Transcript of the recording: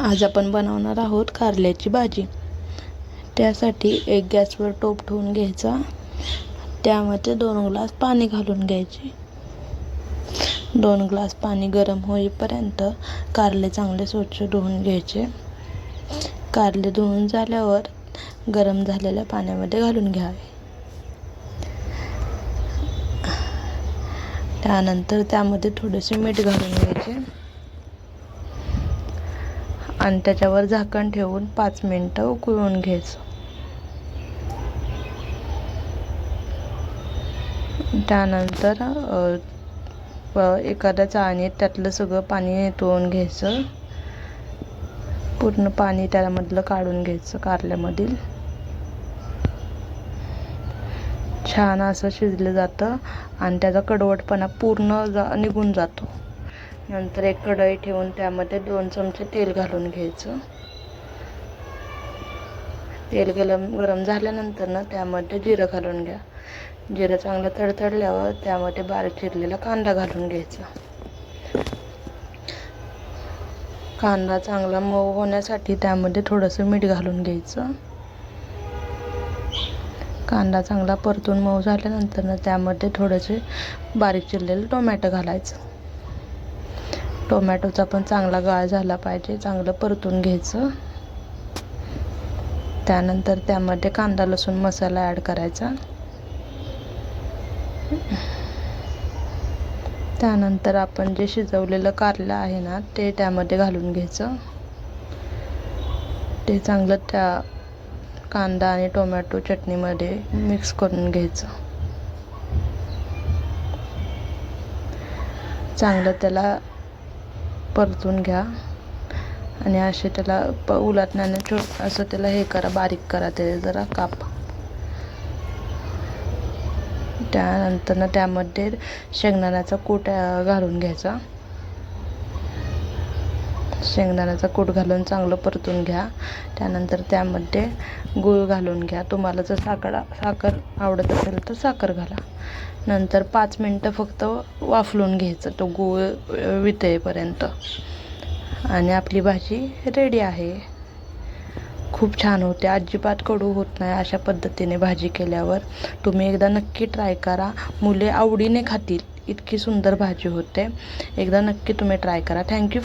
आज आपण बनवणार आहोत कारल्याची भाजी. त्यासाठी एक गॅसवर टोप ठेवून घ्यायचा. त्यामध्ये दोन ग्लास पाणी घालून घ्यायचे. दोन ग्लास पाणी गरम होईपर्यंत कारले चांगले स्वच्छ धुवून घ्यायचे. कारले धुवून झाल्यावर गरम झालेल्या पाण्यामध्ये घालून घ्यावे त्यानंतर त्यामध्ये थोडेसे मीठ घालून घ्यायचे. आणि त्याच्यावर झाकण ठेवून पाच मिनटं उकळून घ्यायचं. त्यानंतर एखाद्या चाळणीत त्यातलं सगळं पाणी निथळून घ्यायचं. पूर्ण पाणी त्यामधलं काढून घ्यायचं कारल्यामधील. छान असं शिजलं जातं आणि त्याचा कडवटपणा पूर्ण जा निघून जातो. नंतर एक कढई ठेवून त्यामध्ये दोन चमचे तेल घालून घ्यायचं. तेल गरम गरम झाल्यानंतर ना त्यामध्ये जिरं घालून घ्या. जिरं चांगलं तडतडल्यावर त्यामध्ये बारीक चिरलेला कांदा घालून घ्यायचा. कांदा चांगला मऊ होण्यासाठी त्यामध्ये थोडंसं मीठ घालून घ्यायचं. कांदा चांगला परतून मऊ झाल्यानंतर ना त्यामध्ये थोडेसे बारीक चिरलेलं टोमॅटो घालायचं. टोमॅटोचा पण चांगला गाळ झाला पाहिजे चांगलं परतून घ्यायचं. त्यानंतर त्यामध्ये कांदा लसूण मसाला ॲड करायचा. त्यानंतर आपण जे शिजवलेलं कारलं आहे ना ते त्यामध्ये घालून घ्यायचं. ते चांगलं त्या कांदा आणि टोमॅटो चटणीमध्ये मिक्स करून घ्यायचं. चांगलं त्याला परतून घ्या. आणि असे त्याला प उलटण्याने छो असं त्याला हे करा बारीक करा ते जरा काप. त्यानंतर त्यामध्ये शेंगदाण्याचा कूट घालून घ्यायचा. शेंगदाण्याचा कूट घालून चांगलं परतून घ्या. त्यानंतर त्यामध्ये गूळ घालून घ्या. तुम्हाला जर साखर साखर आवडत असेल तर साखर घाला. नंतर पाच मिनटं फक्त वाफलून घ्यायचं. तो गूळ वितळेपर्यंत. आणि आपली भाजी रेडी आहे. खूप छान होते. अजिबात कडू होत नाही अशा पद्धतीने भाजी केल्यावर. तुम्ही एकदा नक्की ट्राय करा. मुले आवडीने खातील. इतकी सुंदर भाजी होते. एकदा नक्की तुम्ही ट्राय करा. थँक्यू